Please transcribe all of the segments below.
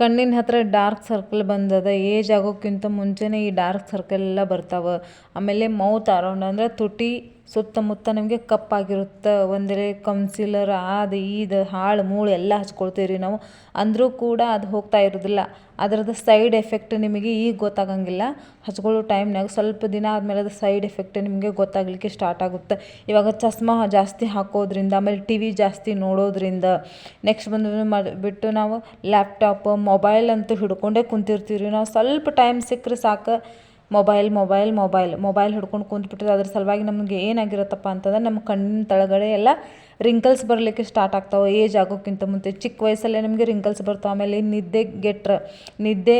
ಕಣ್ಣಿನ ಹತ್ತಿರ dark circle ಬಂದದ ಏಜ್ ಆಗೋಕ್ಕಿಂತ ಮುಂಚೆನೇ ಈ ಡಾರ್ಕ್ ಸರ್ಕಲ್ ಎಲ್ಲ ಬರ್ತಾವೆ. ಆಮೇಲೆ ಮೌತ್ ಅರೌಂಡ್ ಅಂದರೆ ತುಟಿ ಸುತ್ತಮುತ್ತ ನಿಮಗೆ ಕಪ್ಪಾಗಿರುತ್ತೆ. ಒಂದರೆ ಕೌನ್ಸಿಲರ್ ಅದು ಇದು ಹಾಳು, ಮೂಳು ಎಲ್ಲ ಹಚ್ಕೊಳ್ತೀವಿ ರೀ ನಾವು. ಅಂದರೂ ಕೂಡ ಅದು ಹೋಗ್ತಾ ಇರೋದಿಲ್ಲ. ಅದರದ್ದು ಸೈಡ್ ಎಫೆಕ್ಟ್ ನಿಮಗೆ ಈಗ ಗೊತ್ತಾಗಂಗಿಲ್ಲ. ಹಚ್ಕೊಳ್ಳೋ ಟೈಮ್ನಾಗ ಸ್ವಲ್ಪ ದಿನ ಆದಮೇಲೆ ಅದು ಸೈಡ್ ಎಫೆಕ್ಟ್ ನಿಮಗೆ ಗೊತ್ತಾಗಲಿಕ್ಕೆ ಸ್ಟಾರ್ಟ್ ಆಗುತ್ತೆ. ಇವಾಗ ಚಸ್ಮಾ ಜಾಸ್ತಿ ಹಾಕೋದ್ರಿಂದ, ಆಮೇಲೆ ಟಿ ವಿ ಜಾಸ್ತಿ ನೋಡೋದ್ರಿಂದ ನೆಕ್ಸ್ಟ್ ಬಂದು ಬಿಟ್ಟು ನಾವು ಲ್ಯಾಪ್ಟಾಪ್ ಮೊಬೈಲ್ ಅಂತೂ ಹಿಡ್ಕೊಂಡೇ ಕುಂತಿರ್ತೀವಿ ರೀ ನಾವು ಸ್ವಲ್ಪ ಟೈಮ್ ಸಿಕ್ಕರೆ ಸಾಕು. Mobile mobile mobile. ಮೊಬೈಲ್ ಹಿಡ್ಕೊಂಡು ಕುಂತ್ಬಿಟ್ರೆ ಅದ್ರ ಸಲುವಾಗಿ ನಮಗೆ ಏನಾಗಿರುತ್ತಪ್ಪ ಅಂತಂದ್ರೆ ನಮ್ಮ ಕಣ್ಣಿನ ತಳಗಡೆ ಎಲ್ಲ ರಿಂಕಲ್ಸ್ ಬರಲಿಕ್ಕೆ ಸ್ಟಾರ್ಟ್ ಆಗ್ತಾವೆ. ಏಜ್ ಆಗೋಕ್ಕಿಂತ ಮುಂಚೆ ಚಿಕ್ಕ ವಯಸ್ಸಲ್ಲೇ ನಮಗೆ ರಿಂಕಲ್ಸ್ ಬರ್ತಾವೆ. ಆಮೇಲೆ ನಿದ್ದೆ ಗೆಟ್ರ ನಿದ್ದೆ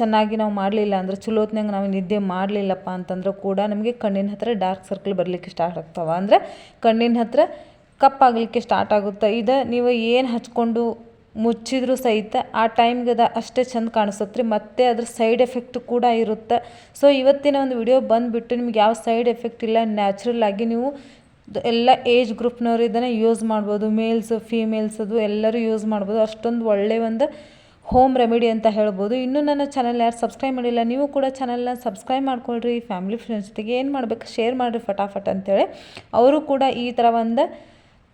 ಚೆನ್ನಾಗಿ ನಾವು ಮಾಡಲಿಲ್ಲ ಅಂದ್ರೆ ಚಲೋ ಹೊತ್ನಾಗ ನಾವು ನಿದ್ದೆ ಮಾಡಲಿಲ್ಲಪ್ಪ ಅಂತಂದ್ರೆ ಕೂಡ ನಮಗೆ ಕಣ್ಣಿನ ಹತ್ತಿರ ಡಾರ್ಕ್ ಸರ್ಕಲ್ ಬರಲಿಕ್ಕೆ ಸ್ಟಾರ್ಟ್ ಆಗ್ತಾವೆ. ಅಂದರೆ ಕಣ್ಣಿನ ಹತ್ತಿರ ಕಪ್ಪಾಗಲಿಕ್ಕೆ ಸ್ಟಾರ್ಟ್ ಆಗುತ್ತೆ. ಇದು ನೀವು ಏನು ಹಚ್ಕೊಂಡು ಮುಚ್ಚಿದ್ರು ಸಹಿತ ಆ ಟೈಮ್ಗೆ ಅದು ಅಷ್ಟೇ ಚೆಂದ ಕಾಣಿಸುತ್ತೆ ರೀ. ಮತ್ತು ಅದ್ರ ಸೈಡ್ ಎಫೆಕ್ಟ್ ಕೂಡ ಇರುತ್ತೆ. ಸೊ ಇವತ್ತಿನ ಒಂದು ವಿಡಿಯೋ ಬಂದುಬಿಟ್ಟು ನಿಮ್ಗೆ ಯಾವ ಸೈಡ್ ಎಫೆಕ್ಟ್ ಇಲ್ಲ ನ್ಯಾಚುರಲ್ ಆಗಿ ನೀವು ಎಲ್ಲ ಏಜ್ ಗ್ರೂಪ್ನವ್ರು ಇದನ್ನು ಯೂಸ್ ಮಾಡ್ಬೋದು. ಮೇಲ್ಸ್ ಫೀಮೇಲ್ಸ್ ಅದು ಎಲ್ಲರೂ ಯೂಸ್ ಮಾಡ್ಬೋದು. ಅಷ್ಟೊಂದು ಒಳ್ಳೆಯ ಒಂದು ಹೋಮ್ ರೆಮಿಡಿ ಅಂತ ಹೇಳ್ಬೋದು. ಇನ್ನೂ ನನ್ನ ಚಾನಲ್ ಯಾರು ಸಬ್ಸ್ಕ್ರೈಬ್ ಮಾಡಿಲ್ಲ, ನೀವು ಕೂಡ ಚಾನಲ್ನ ಸಬ್ಸ್ಕ್ರೈಬ್ ಮಾಡ್ಕೊಳ್ರಿ. ಫ್ಯಾಮಿಲಿ ಫ್ರೆಂಡ್ಸ್ ಜೊತೆಗೆ ಏನು ಮಾಡಬೇಕು ಶೇರ್ ಮಾಡಿರಿ ಫಟಾಫಟ್ ಅಂತೇಳಿ. ಅವರು ಕೂಡ ಈ ಥರ ಒಂದು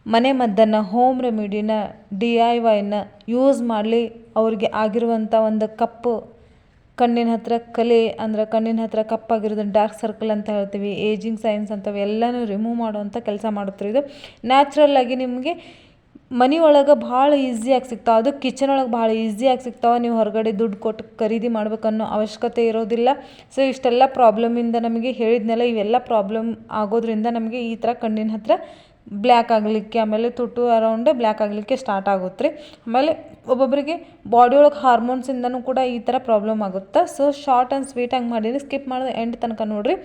ಮನೆ ಮದ್ದನ್ನು ಹೋಮ್ ರೆಮಿಡಿನ ಡಿ ಐ ವೈನ ಯೂಸ್ ಮಾಡಲಿ ಅವ್ರಿಗೆ ಆಗಿರುವಂಥ ಒಂದು ಕಪ್ಪು ಕಣ್ಣಿನ ಹತ್ತಿರ ಕಲೆ ಅಂದ್ರೆ ಕಣ್ಣಿನ ಹತ್ತಿರ ಕಪ್ಪಾಗಿರೋದು ಡಾರ್ಕ್ ಸರ್ಕಲ್ ಅಂತ ಹೇಳ್ತೀವಿ ಏಜಿಂಗ್ ಸೈನ್ಸ್ ಅಂತವೆ ಎಲ್ಲನೂ ರಿಮೂವ್ ಮಾಡುವಂಥ ಕೆಲಸ ಮಾಡುತ್ತೆ ಇದು. ನ್ಯಾಚುರಲ್ಲಾಗಿ ನಿಮಗೆ ಮನೆ ಒಳಗೆ ಭಾಳ ಈಸಿಯಾಗಿ ಸಿಗ್ತಾವೆ, ಅದು ಕಿಚನ್ ಒಳಗೆ ಭಾಳ ಈಸಿಯಾಗಿ ಸಿಗ್ತಾವೆ, ನೀವು ಹೊರಗಡೆ ದುಡ್ಡು ಕೊಟ್ಟು ಖರೀದಿ ಮಾಡ್ಬೇಕನ್ನೋ ಅವಶ್ಯಕತೆ ಇರೋದಿಲ್ಲ. ಸೊ ಇಷ್ಟೆಲ್ಲ ಪ್ರಾಬ್ಲಮಿಂದ ನಮಗೆ ಹೇಳಿದ್ನೆಲ್ಲ, ಇವೆಲ್ಲ ಪ್ರಾಬ್ಲಮ್ ಆಗೋದ್ರಿಂದ ನಮಗೆ ಈ ಥರ ಕಣ್ಣಿನ ಹತ್ತಿರ ಬ್ಲ್ಯಾಕ್ ಆಗಲಿಕ್ಕೆ, ಆಮೇಲೆ ತುಟ್ಟು ಅರೌಂಡ್ ಬ್ಲ್ಯಾಕ್ ಆಗಲಿಕ್ಕೆ ಸ್ಟಾರ್ಟ್ ಆಗುತ್ತೆ ರೀ. ಆಮೇಲೆ ಒಬ್ಬೊಬ್ಬರಿಗೆ ಬಾಡಿ ಒಳಗೆ ಹಾರ್ಮೋನ್ಸಿಂದನೂ ಕೂಡ ಈ ಥರ ಪ್ರಾಬ್ಲಮ್ ಆಗುತ್ತೆ? ಸೊ ಶಾರ್ಟ್ ಆ್ಯಂಡ್ ಸ್ವೀಟ್ ಹಂಗೆ ಮಾಡಿದ್ರೆ ಸ್ಕಿಪ್ ಮಾಡಿದ ಎಂಡ್ ತನಕ ನೋಡಿರಿ.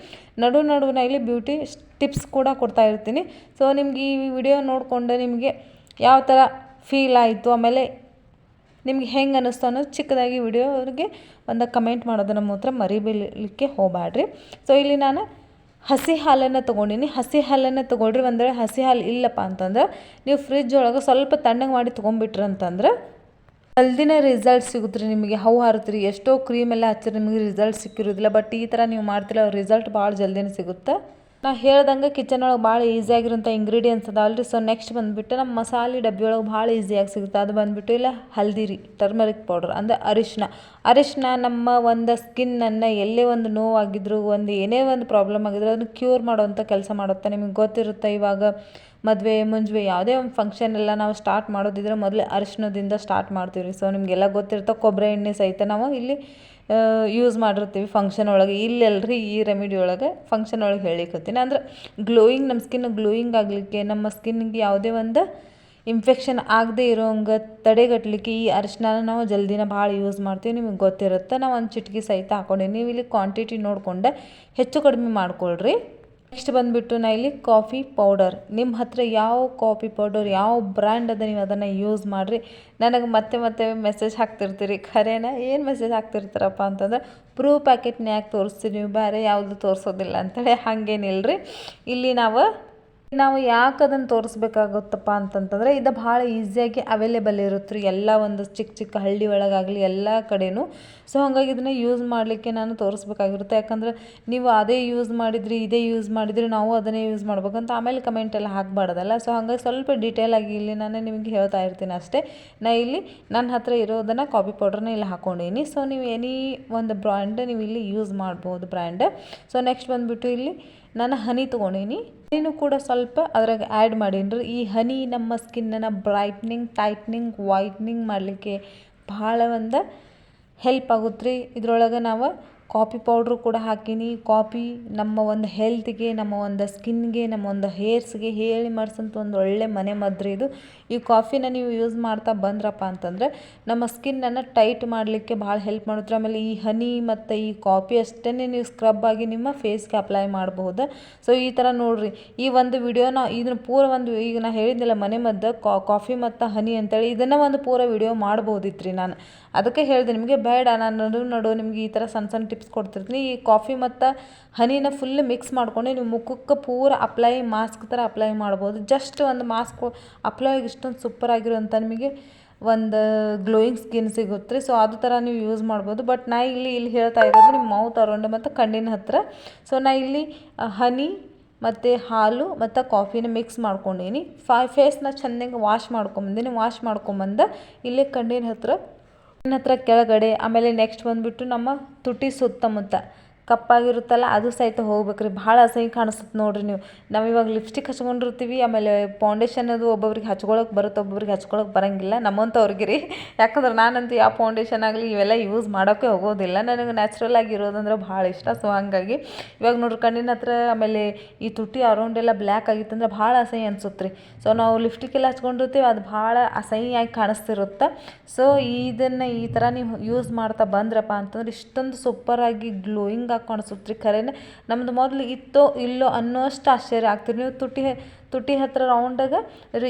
ನಡು ನಡುವಿನ ಇಲ್ಲಿ ಬ್ಯೂಟಿ ಟಿಪ್ಸ್ ಕೂಡ ಕೊಡ್ತಾ ಇರ್ತೀನಿ. ಸೊ ನಿಮ್ಗೆ ಈ ವಿಡಿಯೋ ನೋಡಿಕೊಂಡು ನಿಮಗೆ ಯಾವ ಥರ ಫೀಲ್ ಆಯಿತು, ಆಮೇಲೆ ನಿಮ್ಗೆ ಹೆಂಗೆ ಅನ್ನಿಸ್ತು ಅನ್ನೋದು ಚಿಕ್ಕದಾಗಿ ವಿಡಿಯೋ ಅವ್ರಿಗೆ ಒಂದು ಕಮೆಂಟ್ ಮಾಡೋದನ್ನು ಮಾತ್ರ ಮರಿಬೇಲಿಕ್ಕೆ ಹೋಗಬೇಡ್ರಿ ಸೊ ಇಲ್ಲಿ ನಾನು ಹಸಿ ಹಾಲನ್ನು ತೊಗೊಂಡಿನಿ. ಹಸಿ ಹಾಲನ್ನು ತೊಗೊಳ್ರಿ ಅಂದರೆ ಹಸಿ ಹಾಲು ಇಲ್ಲಪ್ಪ ಅಂತಂದ್ರೆ ನೀವು ಫ್ರಿಜ್ ಒಳಗೆ ಸ್ವಲ್ಪ ತಣ್ಣಗೆ ಮಾಡಿ ತೊಗೊಂಬಿಟ್ರಿ ಅಂತಂದ್ರೆ ಜಲ್ದಿನೇ ರಿಸಲ್ಟ್ ಸಿಗುತ್ತೆ ರೀ ನಿಮಗೆ. ಹವು ಹಾರುತ್ತೀರಿ ಎಷ್ಟೋ ಕ್ರೀಮ್ ಎಲ್ಲ ಹಚ್ಚಿರಿ ನಿಮಗೆ ರಿಸಲ್ಟ್ ಸಿಕ್ಕಿರೋದಿಲ್ಲ. ಬಟ್ ಈ ಥರ ನೀವು ಮಾಡ್ತಿಲ್ಲ ರಿಸಲ್ಟ್ ಭಾಳ ಜಲ್ದಿನೇ ಸಿಗುತ್ತೆ. ನಾ ಹೇಳ್ದಂಗೆ ಕಿಚನ್ ಒಳಗೆ ಭಾಳ ಈಸಿಯಾಗಿರೋಂಥ ಇಂಗ್ರೀಡಿಯೆಂಟ್ಸ್ ಅದಾವಲ್ಲ ರೀ ಸೊ ನೆಕ್ಸ್ಟ್ ಬಂದುಬಿಟ್ಟು ನಮ್ಮ ಮಸಾಲೆ ಡಬ್ಬಿ ಒಳಗೆ ಭಾಳ ಈಸಿಯಾಗಿ ಸಿಗುತ್ತೆ. ಅದು ಬಂದುಬಿಟ್ಟು ಇಲ್ಲ ಹಲ್ದಿರಿ ಟರ್ಮರಿಕ್ ಪೌಡರ್ ಅಂದರೆ ಅರಿಶಿನ ಅರಿಶಿನ ನಮ್ಮ ಒಂದು ಸ್ಕಿನ್ನನ್ನು ಎಲ್ಲೇ ಒಂದು ನೋವಾಗಿದ್ರು, ಒಂದು ಏನೇ ಒಂದು ಪ್ರಾಬ್ಲಮ್ ಆಗಿದ್ರು, ಅದನ್ನು ಕ್ಯೂರ್ ಮಾಡುವಂಥ ಕೆಲಸ ಮಾಡುತ್ತೆ. ನಿಮಗೆ ಗೊತ್ತಿರುತ್ತೆ ಇವಾಗ ಮದುವೆ, ಮುಂಜುವೆ ಯಾವುದೇ ಒಂದು ಫಂಕ್ಷನ್ ಎಲ್ಲ ನಾವು ಸ್ಟಾರ್ಟ್ ಮಾಡೋದಿದ್ರೆ ಮೊದಲೇ ಅರಿಶಿನದಿಂದ ಸ್ಟಾರ್ಟ್ ಮಾಡ್ತೀವಿ ರೀ ಸೊ ನಿಮಗೆಲ್ಲ ಗೊತ್ತಿರುತ್ತೆ ಕೊಬ್ಬರಿ ಎಣ್ಣೆ ಸಹಿತ ನಾವು ಇಲ್ಲಿ ಯೂಸ್ ಮಾಡಿರ್ತೀವಿ ಫಂಕ್ಷನ್ ಒಳಗೆ. ಇಲ್ಲೆಲ್ಲರಿ ಈ ರೆಮಿಡಿ ಒಳಗೆ ಫಂಕ್ಷನ್ ಒಳಗೆ ಹೇಳಿಕೊತೀನಿ ಅಂದ್ರೆ ಗ್ಲೋಯಿಂಗ್ ನಮ್ಮ ಸ್ಕಿನ್ ಗ್ಲೋಯಿಂಗ್ ಆಗಲಿಕ್ಕೆ, ನಮ್ಮ ಸ್ಕಿನ್ಗೆ ಯಾವುದೇ ಒಂದು ಇನ್ಫೆಕ್ಷನ್ ಆಗದೆ ಇರೋಂಗೆ ತಡೆಗಟ್ಟಲಿಕ್ಕೆ ಈ ಅರಿಶಿನ ನಾವು ಜಲ್ದಿನ ಭಾಳ ಯೂಸ್ ಮಾಡ್ತೀವಿ. ನಿಮಗೆ ಗೊತ್ತಿರುತ್ತೆ. ನಾವು ಒಂದು ಚಿಟಕಿ ಸಹಿತ ಹಾಕೊಂಡೆ ನೀವು ಇಲ್ಲಿ ಕ್ವಾಂಟಿಟಿ ನೋಡಿಕೊಂಡೆ ಹೆಚ್ಚು ಕಡಿಮೆ ಮಾಡ್ಕೊಳ್ರಿ. ನೆಕ್ಸ್ಟ್ ಬಂದುಬಿಟ್ಟು ನಾ ಇಲ್ಲಿ ಕಾಫಿ ಪೌಡರ್. ನಿಮ್ಮ ಹತ್ರ ಯಾವ ಕಾಫಿ ಪೌಡರ್, ಯಾವ ಬ್ರ್ಯಾಂಡ್ ಅದ ನೀವು ಅದನ್ನು ಯೂಸ್ ಮಾಡಿರಿ. ನನಗೆ ಮತ್ತೆ ಮತ್ತೆ ಮೆಸೇಜ್ ಹಾಕ್ತಿರ್ತೀರಿ. ಖರೇನ? ಏನು ಮೆಸೇಜ್ ಹಾಕ್ತಿರ್ತಾರಪ್ಪ ಅಂತಂದ್ರೆ ಪ್ರೂ ಪ್ಯಾಕೆಟ್ನ ಯಾಕೆ ತೋರಿಸ್ತೀರಿ ನೀವು ಬೇರೆ ಯಾವುದು ತೋರಿಸೋದಿಲ್ಲ ಅಂತೇಳಿ. ಹಾಗೇನಿಲ್ಲ ಇಲ್ಲಿ ನಾವು ನಾವು ಯಾಕೆ ಅದನ್ನು ತೋರಿಸ್ಬೇಕಾಗುತ್ತಪ್ಪ ಅಂತಂತಂದರೆ, ಇದು ಭಾಳ ಈಸಿಯಾಗಿ ಅವೈಲೇಬಲ್ ಇರುತ್ತೆ ಎಲ್ಲ ಒಂದು ಚಿಕ್ಕ ಚಿಕ್ಕ ಹಳ್ಳಿ ಒಳಗಾಗಲಿ ಎಲ್ಲ ಕಡೆಯೂ ಸೊ ಹಾಗಾಗಿ ಇದನ್ನು ಯೂಸ್ ಮಾಡಲಿಕ್ಕೆ ನಾನು ತೋರಿಸ್ಬೇಕಾಗಿರುತ್ತೆ. ಯಾಕಂದ್ರೆ ನೀವು ಅದೇ ಯೂಸ್ ಮಾಡಿದ್ರಿ, ಇದೇ ಯೂಸ್ ಮಾಡಿದ್ರಿ, ನಾವು ಅದನ್ನೇ ಯೂಸ್ ಮಾಡ್ಬೇಕಂತ ಆಮೇಲೆ ಕಮೆಂಟ್ ಎಲ್ಲ ಹಾಕ್ಬಾರ್ದಲ್ಲ. ಸೊ ಹಾಗಾಗಿ ಸ್ವಲ್ಪ ಡೀಟೇಲ್ ಆಗಿ ಇಲ್ಲಿ ನಾನು ನಿಮಗೆ ಹೇಳ್ತಾ ಇರ್ತೀನಿ ಅಷ್ಟೇ. ನಾ ಇಲ್ಲಿ ನನ್ನ ಹತ್ರ ಇರೋದನ್ನು ಕಾಫಿ ಪೌಡ್ರನ್ನ ಇಲ್ಲಿ ಹಾಕ್ಕೊಂಡೀನಿ ಸೊ ನೀವು ಎನಿ ಒಂದು ಬ್ರ್ಯಾಂಡ್ ನೀವು ಇಲ್ಲಿ ಯೂಸ್ ಮಾಡ್ಬೋದು ಬ್ರ್ಯಾಂಡ್ ಸೊ ನೆಕ್ಸ್ಟ್ ಬಂದುಬಿಟ್ಟು ಇಲ್ಲಿ ನಾನು ಹನಿ ತೊಗೊಂಡೀನಿ. ಹನಿನೂ ಕೂಡ ಸ್ವಲ್ಪ ಅದ್ರಾಗ ಆ್ಯಡ್ ಮಾಡೀನಿ ಈ ಹನಿ ನಮ್ಮ ಸ್ಕಿನ್ನನ್ನು ಬ್ರೈಟ್ನಿಂಗ್ ಟೈಟ್ನಿಂಗ್ ವೈಟ್ನಿಂಗ್ ಮಾಡಲಿಕ್ಕೆ ಭಾಳ ಒಂದು ಹೆಲ್ಪ್ ಆಗುತ್ತೆ ರೀ ಇದ್ರೊಳಗೆ ನಾವು ಕಾಫಿ ಪೌಡ್ರು ಕೂಡ ಹಾಕೀನಿ. ಕಾಫಿ ನಮ್ಮ ಒಂದು ಹೆಲ್ತ್ಗೆ, ನಮ್ಮ ಒಂದು ಸ್ಕಿನ್ಗೆ, ನಮ್ಮ ಒಂದು ಹೇರ್ಸ್ಗೆ ಹೇಳಿ ಮಾಡಿಸಂತ ಒಂದು ಒಳ್ಳೆ ಮನೆ ಮದ್ದು ಇದು. ಈ ಕಾಫಿನ ನೀವು ಯೂಸ್ ಮಾಡ್ತಾ ಬಂದ್ರಪ್ಪ ಅಂತಂದರೆ ನಮ್ಮ ಸ್ಕಿನ್ನನ್ನು ಟೈಟ್ ಮಾಡಲಿಕ್ಕೆ ಭಾಳ ಹೆಲ್ಪ್ ಮಾಡುತ್ತೆ. ಆಮೇಲೆ ಈ ಹನಿ ಮತ್ತು ಈ ಕಾಫಿ ಅಷ್ಟೇ ನೀವು ಸ್ಕ್ರಬ್ ಆಗಿ ನಿಮ್ಮ ಫೇಸ್ಗೆ ಅಪ್ಲೈ ಮಾಡಬಹುದು. ಸೊ, ಈ ಥರ ನೋಡಿರಿ. ಈ ಒಂದು ವಿಡಿಯೋನ ಇದನ್ನು ಪೂರ ಒಂದು ಈಗ ನಾ ಹೇಳಿದ್ನಲ್ಲ ಮನೆ ಮದ್ದು ಕಾಫಿ ಮತ್ತು ಹನಿ ಅಂತೇಳಿ ಇದನ್ನು ಒಂದು ಪೂರ ವಿಡಿಯೋ ಮಾಡ್ಬೋದಿತ್ತು ರೀ ನಾನು. ಅದಕ್ಕೆ ಹೇಳಿದೆ ನಿಮಗೆ ಬೇಡ. ನಾನು ನಡು ನಡು ನಿಮ್ಗೆ ಈ ಥರ ಸಣ್ಣ ಸಣ್ಣ ಟಿಪ್ಸ್ ಕೊಡ್ತಿರ್ತೀನಿ. ಈ ಕಾಫಿ ಮತ್ತು ಹನಿನ ಫುಲ್ ಮಿಕ್ಸ್ ಮಾಡ್ಕೊಂಡು ನೀವು ಮುಖಕ್ಕೆ ಪೂರ ಅಪ್ಲೈ ಮಾಸ್ಕ್ ಥರ ಅಪ್ಲೈ ಮಾಡ್ಬೋದು. ಜಸ್ಟ್ ಒಂದು ಮಾಸ್ಕ್ ಅಪ್ಲೈ ಇಷ್ಟೊಂದು ಸೂಪರ್ ಆಗಿರುವಂಥ ನಿಮಗೆ ಒಂದು ಗ್ಲೋಯಿಂಗ್ ಸ್ಕಿನ್ ಸಿಗುತ್ತೆ. ರೀ ಸೊ ಅದು ಥರ ನೀವು ಯೂಸ್ ಮಾಡ್ಬೋದು. ಬಟ್ ನಾ ಇಲ್ಲಿ ಇಲ್ಲಿ ಹೇಳ್ತಾ ಇರೋದು ನಿಮ್ಮ ಮೌತ್ ಅರೌಂಡ್ ಮತ್ತು ಕಣ್ಣಿನ ಹತ್ತಿರ ಸೊ ನಾ ಇಲ್ಲಿ ಹನಿ ಮತ್ತು ಹಾಲು ಮತ್ತು ಕಾಫಿನ ಮಿಕ್ಸ್ ಮಾಡ್ಕೊಂಡೀನಿ. ಫೈ ಫೇಸ್ನ ಚೆನ್ನಾಗಿ ವಾಶ್ ಮಾಡ್ಕೊಂಬಂದಿನಿ ವಾಶ್ ಮಾಡ್ಕೊಂಬಂದು ಇಲ್ಲೇ ಕಣ್ಣಿನ ಹತ್ತಿರ ಕಣ್ಣಿನ ಹತ್ರ ಕೆಳಗಡೆ ಆಮೇಲೆ ನೆಕ್ಸ್ಟ್ ಬಂದುಬಿಟ್ಟು ನಮ್ಮ ತುಟಿ ಸುತ್ತಮುತ್ತ. ಕಪ್ಪಾಗಿರುತ್ತಲ್ಲ, ಅದು ಸಹಿತ ಹೋಗ್ಬೇಕ್ರಿ. ಭಾಳ ಅಸಹ್ಯ ಕಾಣಿಸುತ್ತೆ ನೋಡ್ರಿ ನೀವು. ನಾವು ಇವಾಗ ಲಿಪ್ಸ್ಟಿಕ್ ಹಚ್ಕೊಂಡಿರ್ತೀವಿ, ಆಮೇಲೆ ಫೌಂಡೇಶನ್ ಅದು ಒಬ್ಬೊಬ್ರಿಗೆ ಹಚ್ಕೊಳಕ್ಕೆ ಬರುತ್ತೆ, ಒಬ್ಬೊಬ್ರಿಗೆ ಹಚ್ಕೊಳಕ್ಕೆ ಬರಂಗಿಲ್ಲ. ನಮ್ಮಂಥವ್ರಿಗೆ ರೀ. ಯಾಕಂದ್ರೆ ನಾನಂತೂ ಯಾವ ಫೌಂಡೇಶನ್ ಆಗಲಿ ಇವೆಲ್ಲ ಯೂಸ್ ಮಾಡೋಕ್ಕೆ ಹೋಗೋದಿಲ್ಲ. ನನಗೆ ನ್ಯಾಚುರಲ್ ಆಗಿರೋದಂದ್ರೆ ಭಾಳ ಇಷ್ಟ. ಸೊ ಹಂಗಾಗಿ ಇವಾಗ ನೋಡ್ರಿ ಕಣ್ಣಿನ ಹತ್ರ ಆಮೇಲೆ ಈ ತುಟಿ ಅರೌಂಡ್ ಎಲ್ಲ ಬ್ಲ್ಯಾಕ್ ಆಗಿತ್ತಂದ್ರೆ ಭಾಳ ಅಸಹ್ಯ ಅನ್ಸುತ್ತೆ ರೀ. ಸೊ ನಾವು ಲಿಪ್ಸ್ಟಿಕ್ ಎಲ್ಲ ಹಚ್ಕೊಂಡಿರ್ತೀವಿ, ಅದು ಭಾಳ ಅಸಹ್ಯವಾಗಿ ಕಾಣಿಸ್ತಿರುತ್ತೆ. ಸೊ ಇದನ್ನು ಈ ಥರ ನೀವು ಯೂಸ್ ಮಾಡ್ತಾ ಬಂದ್ರಪ್ಪ ಅಂತಂದ್ರೆ ಇಷ್ಟೊಂದು ಸೂಪರಾಗಿ ಗ್ಲೋಯಿಂಗ್ ಆಗಿ ಕಾಣಿಸುತ್ತೆ ರೀ ಖರೇನೆ? ನಮ್ದು ಮೊದಲು ಇತ್ತೋ ಇಲ್ಲೋ ಅನ್ನೋಷ್ಟು ಆಶ್ಚರ್ಯ ಆಗ್ತೀರಿ ನೀವು ತುಟಿ ತುಟಿ ಹತ್ತಿರ ರೌಂಡಾಗ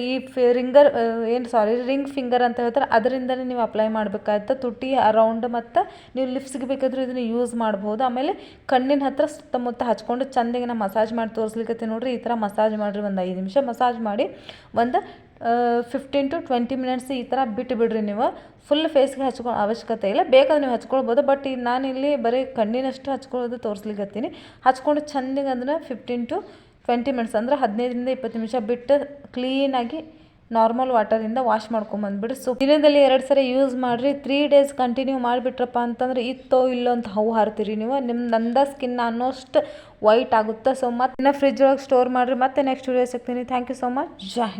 ಈ ಫಿ, ರಿಂಗರ್ ಏನು ಸಾರಿ ರಿಂಗ್ ಫಿಂಗರ್ ಅಂತ ಹೇಳ್ತಾರೆ, ಅದರಿಂದನೇ ನೀವು ಅಪ್ಲೈ ಮಾಡಬೇಕಾಗುತ್ತೆ ತುಟಿ ಅರೌಂಡ್ ಮತ್ತು ನೀವು ಲಿಪ್ಸ್ಗೆ ಬೇಕಾದರೂ ಇದನ್ನು ಯೂಸ್ ಮಾಡ್ಬೋದು. ಆಮೇಲೆ ಕಣ್ಣಿನ ಹತ್ತಿರ ಸುತ್ತಮುತ್ತ ಹಚ್ಕೊಂಡು ಚಂದಿಗೆ ನಾ ಮಸಾಜ್ ಮಾಡಿ ತೋರಿಸ್ಲಿಕ್ಕೆ ನೋಡಿರಿ, ಈ ಥರ ಮಸಾಜ್ ಮಾಡಿರಿ ಒಂದು ಐದು ನಿಮಿಷ ಮಸಾಜ್ ಮಾಡಿ, ಒಂದು ಫಿಫ್ಟೀನ್ ಟು ಟ್ವೆಂಟಿ ಮಿನಿಟ್ಸ್ ಈ ಥರ ಬಿಟ್ಟು ಬಿಡ್ರಿ ನೀವು ಫುಲ್ ಫೇಸ್ಗೆ ಹಚ್ಕೊ ಅವಶ್ಯಕತೆ ಇಲ್ಲ. ಬೇಕಾದ್ರೆ ನೀವು ಹಚ್ಕೊಳ್ಬೋದು. ಬಟ್ ಈಗ ನಾನಿಲ್ಲಿ ಬರೀ ಕಣ್ಣಿನಷ್ಟು ಹಚ್ಕೊಳ್ಳೋದು ತೋರಿಸ್ಲಿಕ್ಕತ್ತೀನಿ ಹಚ್ಕೊಂಡು ಚಂದಿಗೆ ಅಂದ್ರೆ ಫಿಫ್ಟೀನ್ ಟು ಟ್ವೆಂಟಿ ಮಿನಿಟ್ಸ್ ಅಂದರೆ ಹದಿನೈದರಿಂದ ಇಪ್ಪತ್ತು ನಿಮಿಷ ಬಿಟ್ಟು ಕ್ಲೀನಾಗಿ ನಾರ್ಮಲ್ ವಾಟರಿಂದ ವಾಶ್ ಮಾಡ್ಕೊಂಬಂದ್ಬಿಡ್ರಿ. ಸೊ ದಿನದಲ್ಲಿ ಎರಡು ಸರಿ ಯೂಸ್ ಮಾಡಿರಿ. ತ್ರೀ ಡೇಸ್ ಕಂಟಿನ್ಯೂ ಮಾಡಿಬಿಟ್ರಪ್ಪ ಅಂತಂದ್ರೆ ಇತ್ತೋ ಇಲ್ಲೋ ಅಂತ ಹವು ಹಾರ್ತೀರಿ ನೀವು. ನಿಮ್ಮ ನಂದ ಸ್ಕಿನ್ ಅನ್ನೋಷ್ಟು ವೈಟ್ ಆಗುತ್ತೆ. ಸೊ ಮತ್ತೆ ಫ್ರಿಜ್ ಒಳಗೆ ಸ್ಟೋರ್ ಮಾಡಿರಿ. ಮತ್ತೆ ನೆಕ್ಸ್ಟ್ ವೀಡಿಯೋ ಸಿಗ್ತೀನಿ. Thank you so much Jai